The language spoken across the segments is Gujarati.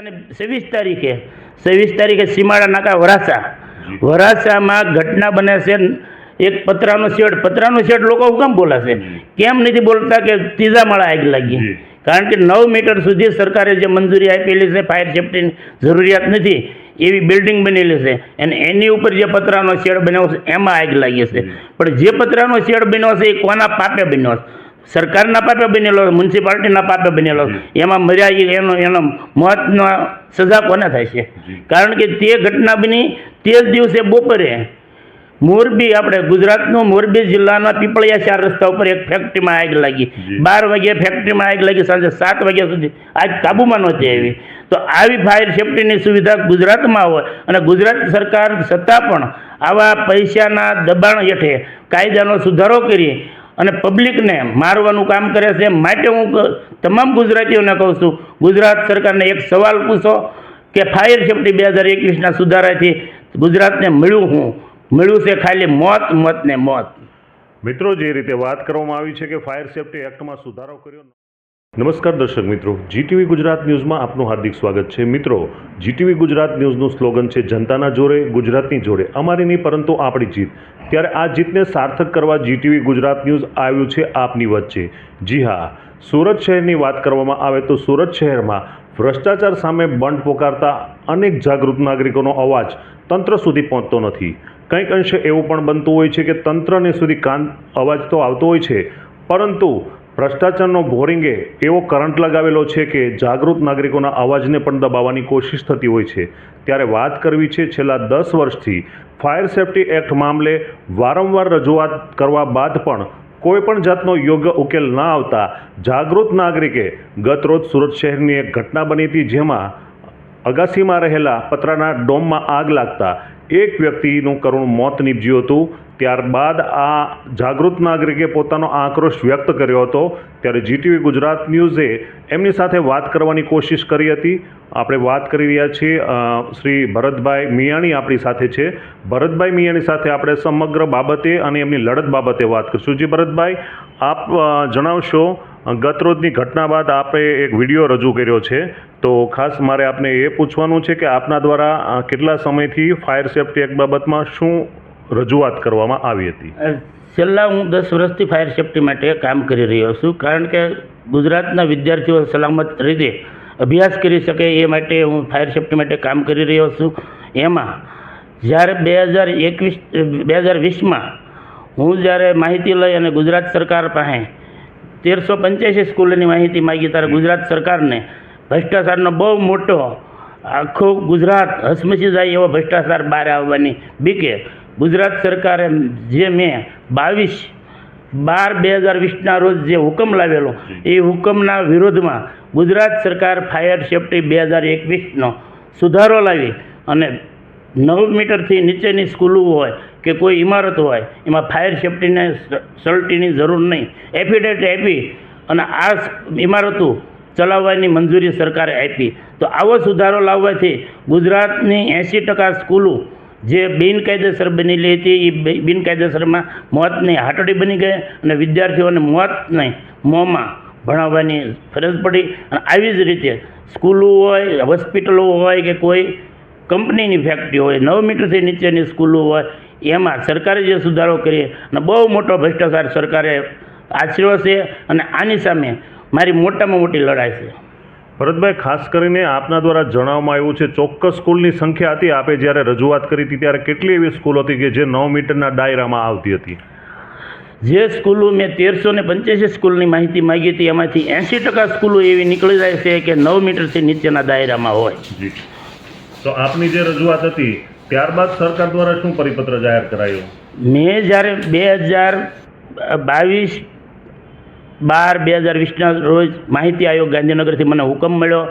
અને છવ્વીસ તારીખે છવ્વીસ તારીખે સીમાડા નાકા વરાસા વરાસામાં ઘટના બને છે. એક પતરાનો શેડ પતરાનો શેડ લોકો કેમ બોલાશે કેમ નથી બોલતા કે ત્રીજા માળા આગ લાગી? કારણ કે નવ મીટર સુધી સરકારે જે મંજૂરી આપેલી છે ફાયર સેફ્ટીની જરૂરિયાત નથી એવી બિલ્ડિંગ બનેલી છે. અને એની ઉપર જે પતરાનો શેડ બન્યો છે એમાં આગ લાગી છે. પણ જે પતરાનો શેડ બન્યો છે એ કોના પાપે બન્યો છે? સરકારના પાપે બનેલો મ્યુનિસિપાલિટીના પાપે બનેલો એમાં મર્યા એનો એનો મોતનો સજા કોને થાય છે? કારણ કે તે ઘટના બની તે જ દિવસે બપોરે મોરબી આપણે ગુજરાતનું મોરબી જિલ્લાના પીપળિયા ચાર રસ્તા ઉપર એક ફેક્ટરીમાં આગ લાગી. બાર વાગ્યે ફેક્ટરીમાં આગ લાગી સાંજે સાત વાગ્યા સુધી આગ કાબૂમાં નહોતી આવી. તો આવી ફાયર સેફ્ટીની સુવિધા ગુજરાતમાં હોય અને ગુજરાત સરકાર છતાં પણ આવા પૈસાના દબાણ હેઠે કાયદાનો સુધારો કરી અને પબ્લિકને મારવાનું કામ કરે છે. માટે હું તમામ ગુજરાતીઓને કહું છું, ગુજરાત સરકારને એક સવાલ પૂછો કે ફાયર સેફ્ટી બે હજાર એકવીસના સુધારાથી ગુજરાતને મળ્યું હું? મળ્યું છે ખાલી મોત મોત ને મોત. મિત્રો, જે રીતે વાત કરવામાં આવી છે કે ફાયર સેફ્ટી એક્ટમાં સુધારો કર્યો નમસ્કાર દર્શક મિત્રો જીટીવી ગુજરાત ન્યૂઝમાં આપનું હાર્દિક સ્વાગત છે. મિત્રો જીટીવી ગુજરાત ન્યૂઝનું સ્લોગન છે, જનતાના જોડે, ગુજરાતની જોડે. અમારી નહીં, પરંતુ આપણી જીત. ત્યારે આ જીતને સાર્થક કરવા જીટીવી ગુજરાત ન્યૂઝ આવ્યું છે, આપની વચ્ચે. જી હા, સુરત શહેરની વાત કરવામાં આવે તો સુરત શહેરમાં ભ્રષ્ટાચાર સામે બંધ પોકારતા અનેક જાગૃત નાગરિકોનો અવાજ તંત્ર સુધી પહોંચતો નથી. કંઈક અંશે એવું પણ બનતું હોય છે કે તંત્રને સુધી કાન અવાજ તો આવતો હોય છે. પરંતુ ભ્રષ્ટાચારનો બોરિંગે એવો કરંટ લગાવેલો છે કે જાગૃત નાગરિકોના અવાજને પણ દબાવવાની કોશિશ થતી હોય છે. ત્યારે વાત કરવી છે છેલ્લા દસ વર્ષથી ફાયર સેફ્ટી એક્ટ મામલે વારંવાર રજૂઆત કરવા બાદ પણ કોઈપણ જાતનો યોગ્ય ઉકેલ ન આવતા જાગૃત નાગરિકે ગતરોજ સુરત શહેરની એક ઘટના બની હતી જેમાં અગાસીમાં રહેલા પતરાના ડોમમાં આગ લાગતા એક વ્યક્તિનું કરુણ મોત નીપજ્યું હતું. ત્યારબાદ આ જાગૃત નાગરિકે પોતાનો આક્રોશ વ્યક્ત કર્યો હતો. ત્યારે જીટીવી ગુજરાત ન્યૂઝે એમની સાથે વાત કરવાની કોશિશ કરી હતી. આપણે વાત કરી રહ્યા છીએ શ્રી ભરતભાઈ મિયાણી આપણી સાથે છે. ભરતભાઈ મિયાણી સાથે આપણે સમગ્ર બાબતે અને એમની લડત બાબતે વાત કરીશું. જી ભરતભાઈ, આપ જણાવશો ગતરોજની ઘટના બાદ આપણે એક વીડિયો રજૂ કર્યો છે. તો ખાસ મારે આપને એ પૂછવાનું છે કે આપના દ્વારા કેટલા સમયથી ફાયર સેફ્ટી એક્ટ બાબતમાં શું રજૂઆત કરવામાં આવી હતી. છેલ્લા હું દસ વર્ષથી ફાયર સેફ્ટી માટે કામ કરી રહ્યો છું. કારણ કે ગુજરાતના વિદ્યાર્થીઓ સલામત રીતે અભ્યાસ કરી શકે એ માટે હું ફાયર સેફ્ટી માટે કામ કરી રહ્યો છું. એમાં જ્યારે બે હજાર એકવીસ, બે હજાર વીસમાં હું જ્યારે માહિતી લઈ અને ગુજરાત સરકાર પાસે તેરસો પંચ્યાસી સ્કૂલની માહિતી માગી ત્યારે ગુજરાત સરકારને ભ્રષ્ટાચારનો બહુ મોટો આખું ગુજરાત હસમસી જાય એવો ભ્રષ્ટાચાર બહાર આવવાની બીકે ગુજરાત સરકારે જે મેં બાવીસ બાર બે હજાર વીસના રોજ જે હુકમ લાવેલો, એ હુકમના વિરોધમાં ગુજરાત સરકાર ફાયર સેફ્ટી બે હજાર એકવીસનો સુધારો લાવી અને નવ મીટરથી નીચેની સ્કૂલો હોય કે કોઈ ઇમારત હોય, એમાં ફાયર સેફ્ટીને સલ્ટીની જરૂર નહીં. એફિડેટ આપી અને આ ઇમારતો ચલાવવાની મંજૂરી સરકારે આપી. તો આવો સુધારો લાવવાથી ગુજરાતની એંસી ટકા સ્કૂલો જે બિનકાયદેસર બનેલી હતી એ બિનકાયદેસરમાં બિનકાયદેસરમાં મોતની હાટડી બની ગઈ અને વિદ્યાર્થીઓને મોત નહીં, મોંમાં ભણાવવાની ફરજ પડી. અને આવી જ રીતે સ્કૂલો હોય, હોસ્પિટલો હોય કે કોઈ કંપનીની ફેક્ટરી હોય, નવ મીટરથી નીચેની સ્કૂલો હોય, એમાં સરકારે જે સુધારો કરીએ અને બહુ મોટો ભ્રષ્ટાચાર સરકારે આચર્યો છે અને આની સામે મારી મોટામાં મોટી લડાઈ છે. ભરતભાઈ ખાસ કરીને આપના દ્વારા જણાવવામાં આવ્યું છે ચોક્કસ સ્કૂલની સંખ્યા હતી. આપે જ્યારે રજૂઆત કરી હતી ત્યારે કેટલી એવી સ્કૂલ હતી કે જે નવ મીટરના દાયરામાં આવતી હતી? જે સ્કૂલો મેં તેરસો ને પંચ્યાસી સ્કૂલની માહિતી માગી હતી એમાંથી એંસી ટકા સ્કૂલો એવી નીકળી જાય છે કે નવ મીટરથી નીચેના દાયરામાં હોય. તો આપની જે રજૂઆત હતી ત્યારબાદ સરકાર દ્વારા શું પરિપત્ર જાહેર કરાયો? મેં જ્યારે બે હજાર બાવીસ બાર બે હજાર વીસના રોજ માહિતી આયોગ ગાંધીનગરથી મને હુકમ મળ્યો.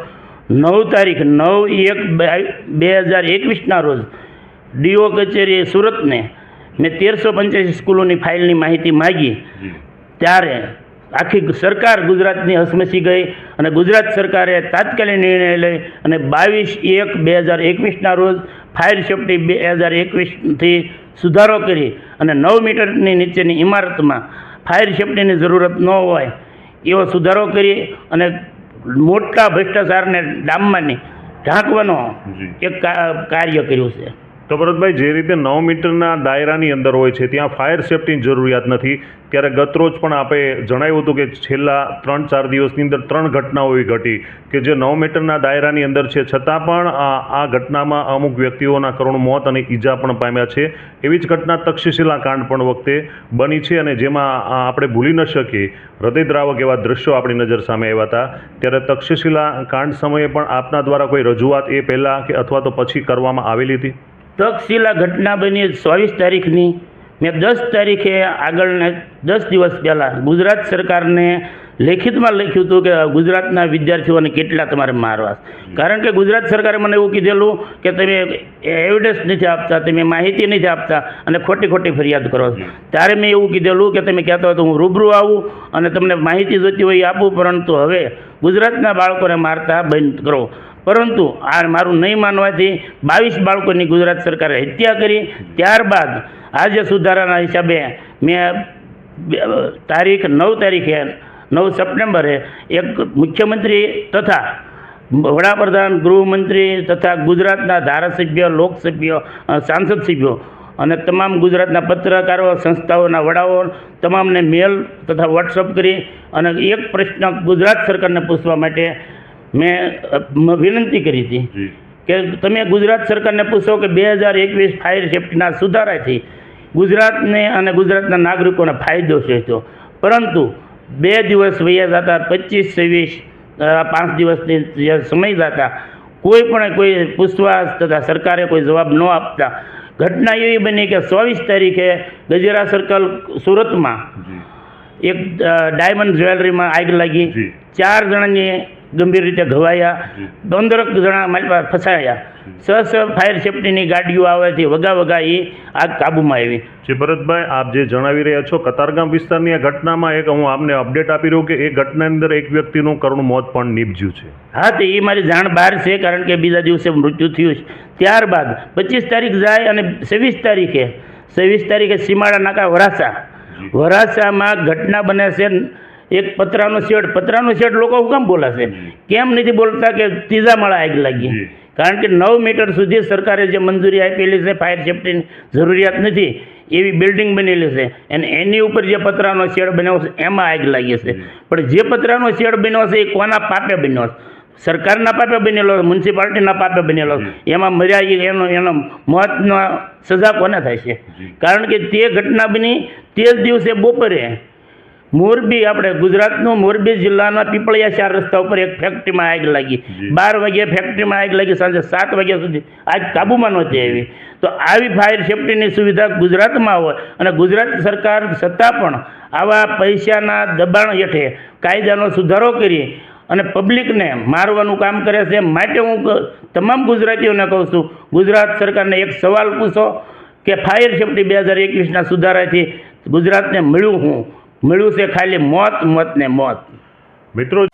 નવ તારીખ નવ એક બે હજાર એકવીસના રોજ ડીઓ કચેરીએ સુરતને મેં તેરસો પંચ્યાસી સ્કૂલોની ફાઇલની માહિતી માગી. ત્યારે આખી સરકાર ગુજરાતની હસમસી ગઈ અને ગુજરાત સરકારે તાત્કાલિક નિર્ણય લઈ અને બાવીસ એક બે હજાર એકવીસના રોજ ફાયર સેફ્ટી બે હજાર એકવીસથી સુધારો કરી અને નવ મીટરની નીચેની ઇમારતમાં ફાયર સેફ્ટીની જરૂરત ન હોય એવો સુધારો કરી અને મોટા ભ્રષ્ટાચારને ડામવાની ઢાંકવાનો એક કા- કાર્ય કર્યું છે. તો ભરતભાઈ, જે રીતે નવ મીટરના દાયરાની અંદર હોય છે, ત્યાં ફાયર સેફટીની જરૂરિયાત નથી. ત્યારે ગતરોજ પણ આપણે જણાવ્યું હતું કે છેલ્લા ત્રણ ચાર દિવસની અંદર ત્રણ ઘટનાઓ એવી ઘટી કે જે નવ મીટરના દાયરાની અંદર છે. છતાં પણ આ ઘટનામાં અમુક વ્યક્તિઓના કરુણ મોત અને ઈજા પણ પામ્યા છે. એવી જ ઘટના તક્ષશિલા કાંડ પણ વખતે બની છે અને જેમાં આપણે ભૂલી ન શકીએ. હૃદયદ્રાવક એવા દ્રશ્યો આપણી નજર સામે આવ્યા હતા. ત્યારે તક્ષશિલા કાંડ સમયે પણ આપના દ્વારા કોઈ રજૂઆત એ પહેલાં કે અથવા તો પછી કરવામાં આવેલી હતી? તક્ષશિલા ઘટના બની ચોવીસ તારીખની. મેં દસ તારીખે આગળને દસ દિવસ પહેલાં ગુજરાત સરકારને લેખિતમાં લખ્યું હતું કે ગુજરાતના વિદ્યાર્થીઓને કેટલા તમારે મારવા. કારણ કે ગુજરાત સરકારે મને એવું કીધેલું કે તમે એવિડન્સ નથી આપતા, તમે માહિતી નથી આપતા અને ખોટી ખોટી ફરિયાદ કરો છો. ત્યારે મેં એવું કીધેલું કે તમે કહેતા હોય તો હું રૂબરૂ આવું અને તમને માહિતી જોઈતી હોય એ આપું, પરંતુ હવે ગુજરાતના બાળકોને મારતા બંધ કરો. પરંતુ આ મારું નહીં માનવાથી બાવીસ બાળકોની ગુજરાત સરકારે હત્યા કરી. ત્યારબાદ આજે સુધારાના હિસાબે મેં તારીખ નવ તારીખે, નવ સપ્ટેમ્બરે એક મુખ્યમંત્રી તથા વડાપ્રધાન, ગૃહમંત્રી તથા ગુજરાતના ધારાસભ્ય, લોકસભ્ય સાંસદ સભ્યો અને તમામ ગુજરાતના પત્રકારો, સંસ્થાઓના વડાઓ તમામને મેલ તથા વોટ્સઅપ કરી અને એક પ્રશ્ન ગુજરાત સરકારને પૂછવા માટે મેં વિનંતી કરી હતી કે તમે ગુજરાત સરકારને પૂછો કે બે હજાર એકવીસ ફાયર સેફ્ટીના સુધારાથી ગુજરાતને અને ગુજરાતના નાગરિકોને ફાયદો છે તો પરંતુ બે દિવસ વૈયા જતા પચીસ છવ્વીસ પાંચ દિવસની સમય જતા કોઈ પણ કોઈ પૂછવા તથા સરકારે કોઈ જવાબ ન આપતા. ઘટના એવી બની કે ચોવીસ તારીખે ગજેરા સર્કલ સુરતમાં એક ડાયમંડ જ્વેલરીમાં આગ લાગી. ચાર જણાની ગંભીર રીતે ઘવાયા. જી. પંદરક જણા મારી પાસે ફસાયા છ સ ફાયર સેફ્ટીની ગાડીઓ આવેથી વગા વગા એ આગ કાબૂમાં આવી. જી ભરતભાઈ આપ જે જણાવી રહ્યા છો કતારગામ વિસ્તારની આ ઘટનામાં એક હું આપને અપડેટ આપી રહ્યો કે એ ઘટનાની અંદર એક વ્યક્તિનું કરુણ મોત પણ નીપજ્યું છે. હા તે એ મારી જાણ બહાર છે કારણ કે બીજા દિવસે મૃત્યુ થયું છે. ત્યારબાદ પચીસ તારીખ જાય અને છવ્વીસ તારીખે છવ્વીસ તારીખે સીમાડા નાકા વરાસા વરાસામાં ઘટના બને છે એક પતરાનો શેડ પતરાનો શેડ લોકો કેમ બોલાશે કેમ નથી બોલતા કે ત્રીજા માળા આગ લાગી? કારણ કે નવ મીટર સુધી સરકારે જે મંજૂરી આપેલી છે ફાયર સેફ્ટીની જરૂરિયાત નથી એવી બિલ્ડિંગ બનેલી છે. અને એની ઉપર જે પતરાનો શેડ બન્યો છે એમાં આગ લાગી છે. પણ જે પતરાનો શેડ બન્યો છે એ કોના પાપે બન્યો છે? સરકારના પાપે બનેલો મ્યુનિસિપાલિટીના પાપે બનેલો એમાં મર્યા એનો એનો મોતનો સજા કોને થાય છે? કારણ કે તે ઘટના બની તે જ દિવસે બપોરે મોરબી આપણે ગુજરાતનું મોરબી જિલ્લાના પીપળિયા ચાર રસ્તા ઉપર એક ફેક્ટરીમાં આગ લાગી. બાર વાગ્યા ફેક્ટરીમાં આગ લાગી સાંજે સાત વાગ્યા સુધી આગ કાબૂમાં નહોતી આવી. તો આવી ફાયર સેફ્ટીની સુવિધા ગુજરાતમાં હોય અને ગુજરાત સરકાર છતાં પણ આવા પૈસાના દબાણ હેઠે કાયદાનો સુધારો કરી અને પબ્લિકને મારવાનું કામ કરે છે. માટે હું તમામ ગુજરાતીઓને કહું છું ગુજરાત સરકારને એક સવાલ પૂછો કે ફાયર સેફ્ટી બે હજાર એકવીસના સુધારાથી ગુજરાતને મળ્યું હું? મળ્યું છે ખાલી મોત મોત ને મોત. મિત્રો